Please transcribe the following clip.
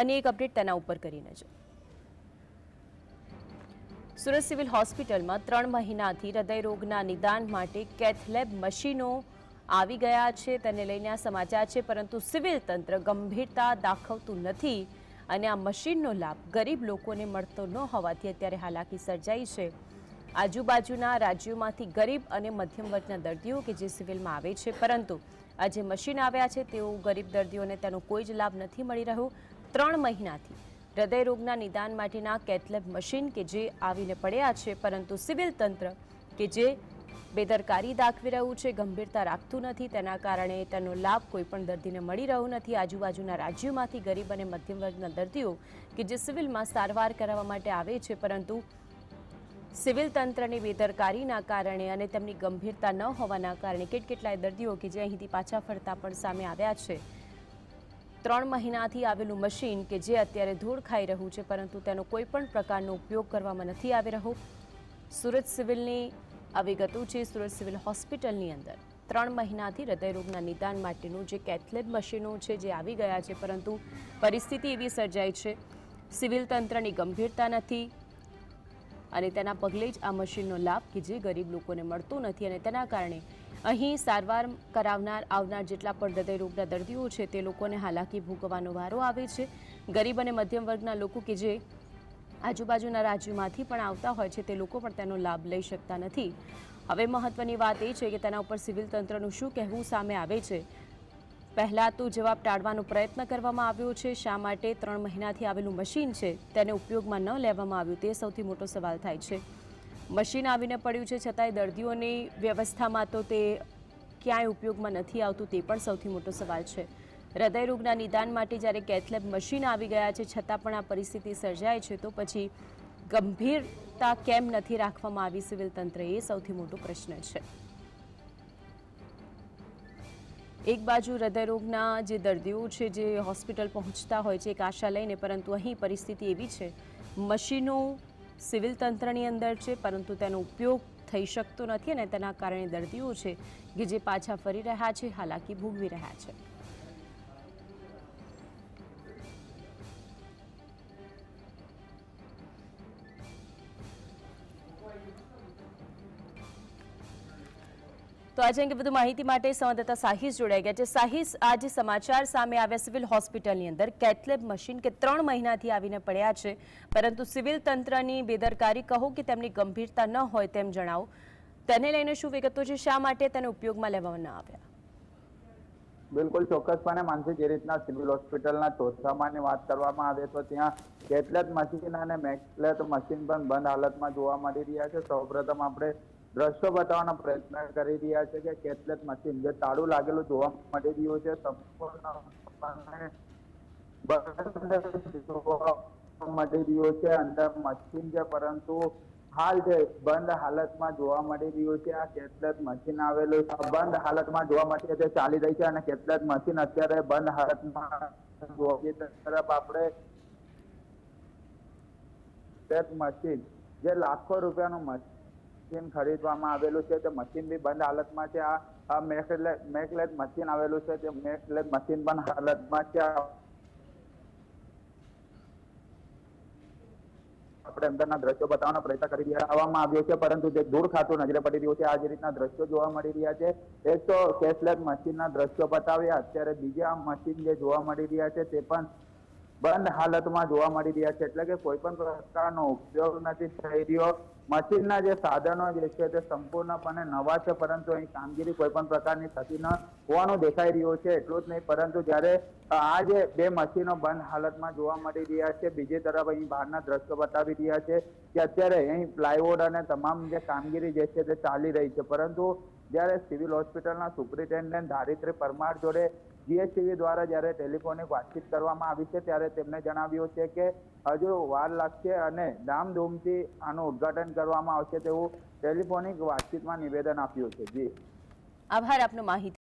અને એક અપડેટ તેના ઉપર કરી નજર સુરત સિવિલ હોસ્પિટલમાં ત્રણ મહિનાથી હૃદયરોગના નિદાન માટે કેથલેબ મશીનો આવી ગયા છે. તેને લઈને આ સમાચાર છે, પરંતુ સિવિલ તંત્ર ગંભીરતા દાખવતું નથી અને આ મશીનનો લાભ ગરીબ લોકોને મળતો ન હોવાથી અત્યારે હાલાકી સર્જાઈ છે. આજુબાજુના રાજ્યોમાંથી ગરીબ અને મધ્યમ વર્ગના દર્દીઓ કે જે સિવિલમાં આવે છે, પરંતુ આ જે મશીન આવ્યા છે, તેઓ ગરીબ દર્દીઓને તેનો કોઈ જ લાભ નથી મળી રહ્યો. ત્રણ મહિનાથી. હૃદયરોગના નિદાન માટેના કેટલેબ મશીન કે જે આવીને પડ્યા છે, પરંતુ સિવિલ તંત્ર કે જે બેદરકારી દાખવી રહ્યું છે, ગંભીરતા રાખતું નથી. તેના કારણે તેનો લાભ કોઈ પણ દર્દીને મળી રહ્યો નથી. આજુબાજુના રાજ્યોમાંથી ગરીબ અને મધ્યમ વર્ગના દર્દીઓ કે જે સિવિલમાં સારવાર કરાવવા માટે આવે છે, પરંતુ સિવિલ તંત્રની બેદરકારીના કારણે અને તેમની ગંભીરતા ન હોવાના કારણે કેટકેટલાય દર્દીઓ કે જે અહીંથી પાછા ફરતા પણ સામે આવ્યા છે. ત્રણ મહિનાથી આવેલું મશીન કે જે અત્યારે ધૂળ ખાઈ રહ્યું છે, પરંતુ તેનો કોઈ પણ પ્રકારનો ઉપયોગ કરવામાં નથી આવી રહ્યો. સુરત સિવિલની આવી ગતું છે. સુરત સિવિલ હોસ્પિટલની અંદર ત્રણ મહિનાથી હૃદયરોગના નિદાન માટેનું જે કેથલેબ મશીનો છે, જે આવી ગયા છે, પરંતુ પરિસ્થિતિ એવી સર્જાઈ છે. સિવિલ તંત્રની ગંભીરતા નથી અને તેના પગલે જ આ મશીનનો લાભ કે જે ગરીબ લોકોને મળતો નથી અને તેના કારણે અહીં સારવાર કરાવનાર આવનાર જેટલા પણ હૃદયરોગના દર્દીઓ છે, તે લોકોને હાલાકી ભોગવવાનો વારો આવે છે. ગરીબ અને મધ્યમ વર્ગના લોકો કે જે આજુબાજુના રાજ્યોમાંથી પણ આવતા હોય છે, તે લોકો પણ તેનો લાભ લઈ શકતા નથી. હવે મહત્વની વાત એ છે કે તેના ઉપર સિવિલ તંત્રનું શું કહેવું સામે આવે છે? પહેલાં તો જવાબ ટાળવાનો પ્રયત્ન કરવામાં આવ્યો છે. શા માટે ત્રણ મહિનાથી આવેલું મશીન છે, તેને ઉપયોગમાં ન લેવામાં આવ્યું? તે સૌથી મોટો સવાલ થાય છે. મશીન આવીને પડ્યું છે, છતાંય દર્દીઓની વ્યવસ્થામાં તો તે ક્યાંય ઉપયોગમાં નથી આવતું તે પણ સૌથી મોટો સવાલ છે. હૃદયરોગના નિદાન માટે જ્યારે કેથલેબ મશીન આવી ગયા છે, છતાં પણ આ પરિસ્થિતિ સર્જાય છે, તો પછી ગંભીરતા કેમ નથી રાખવામાં આવી સિવિલ તંત્ર એ સૌથી મોટો પ્રશ્ન છે. એક બાજુ હૃદયરોગના જે દર્દીઓ છે, જે હોસ્પિટલ પહોંચતા હોય છે, એક આશા લઈને, પરંતુ અહીં પરિસ્થિતિ એવી છે, મશીનો સિવિલ તંત્રની અંદર છે, પરંતુ તેનો ઉપયોગ થઈ શકતો નથી અને તેના કારણે દર્દીઓ છે, કે જે પાછા ફરી રહ્યા છે, હાલાકી ભોગવી રહ્યા છે. તો આજે અંગે વધુ માહિતી માટે સંવાદદાતા સાહિસ જોડાઈ ગયા છે. સાહિસ, આજે સમાચાર સામે આવ્યા સિવિલ હોસ્પિટલની અંદર કેથલેબ મશીન કે ત્રણ મહિનાથી આવીને પડ્યા છે. પરંતુ સિવિલ તંત્રની બેદરકારી કહો કે તેમની ગંભીરતા ન હોય તેમ જણાવો. તેને લઈને શું વિગતો છે? શા માટે તેને ઉપયોગમાં લેવામાં ન આવ્યા? બિલકુલ ચોક્કસપણે માનસી, જે રીતના સિવિલ હોસ્પિટલના ચોથામાની વાત કરવામાં આવે તો ત્યાં કેટલેક મશીન અને મેક્સલેટ મશીન પણ બંધ હાલતમાં જોવા મળી રહ્યા છે. સૌપ્રથમ આપણે દ્રશ્યો બતાવવાનો પ્રયત્ન કરી રહ્યા છે કે કેટલેક મશીન જે તાળું લાગેલું જોવા મળી રહ્યું છે સંપૂર્ણ મળી રહ્યું છે. અંદર મશીન છે, પરંતુ હાલ જે બંધ હાલતમાં જોવા મળી રહ્યું છે, આ કેટલેક મશીન આવેલું છે. બંધ હાલતમાં જોવા મળી છે, ચાલી રહી છે અને કેટલેટ મશીન અત્યારે બંધ હાલતમાં તરફ આપણે મશીન જે લાખો રૂપિયાનું મશીન ખરીદવામાં આવેલું છે. તે મશીન બી બંધ હાલતમાં છે. આ મેકલેટ મશીન આવેલું છે. તે મેકલેટ મશીન પણ હાલતમાં છે. આપણે અંદરના દ્રશ્યો બતાવવાનો પ્રયત્ન કરી રહ્યા આવ્યો છે. પરંતુ તે દૂર ખાતું નજરે પડી રહ્યું છે. આ જે રીતના દ્રશ્યો જોવા મળી રહ્યા છે. એક તો કેશલેસ મશીનના દ્રશ્યો બતાવ્યા અત્યારે બીજા મશીન જે જોવા મળી રહ્યા છે, તે પણ બંધ હાલતમાં જોવા મળી રહ્યા છે. એટલે કે કોઈ પણ પ્રકારનો ઉપયોગ નથી થઈ રહ્યો. મશીનના જે સાધનો જે છે તે સંપૂર્ણપણે નવા છે, પરંતુ અહીં કામગીરી કોઈ પણ પ્રકારની થતી ન હોવાનું દેખાઈ રહ્યું છે, એટલું જ નહીં, પરંતુ જ્યારે આ જે બે મશીનો બંધ હાલતમાં જોવા મળી રહ્યા છે, બીજી તરફ અહીં બહારના દ્રશ્યો બતાવી રહ્યા છે કે અત્યારે અહીં પ્લાયવુડ અને તમામ જે કામગીરી જે છે તે ચાલી રહી છે, પરંતુ જ્યારે સિવિલ હોસ્પિટલના સુપ્રિન્ટેન્ડન્ટ ધારિત્રી પરમાર જોડે જીએસટીવી દ્વારા જ્યારે ટેલિફોનિક વાતચીત કરવામાં આવી છે, ત્યારે તેમણે જણાવ્યું છે કે હજુ વાર લાગશે અને ધામધૂમથી આનું ઉદ્ઘાટન કરવામાં આવશે તેવું ટેલિફોનિક વાતચીતમાં નિવેદન આપ્યું છે. જી. આભાર આપનો માહિતી.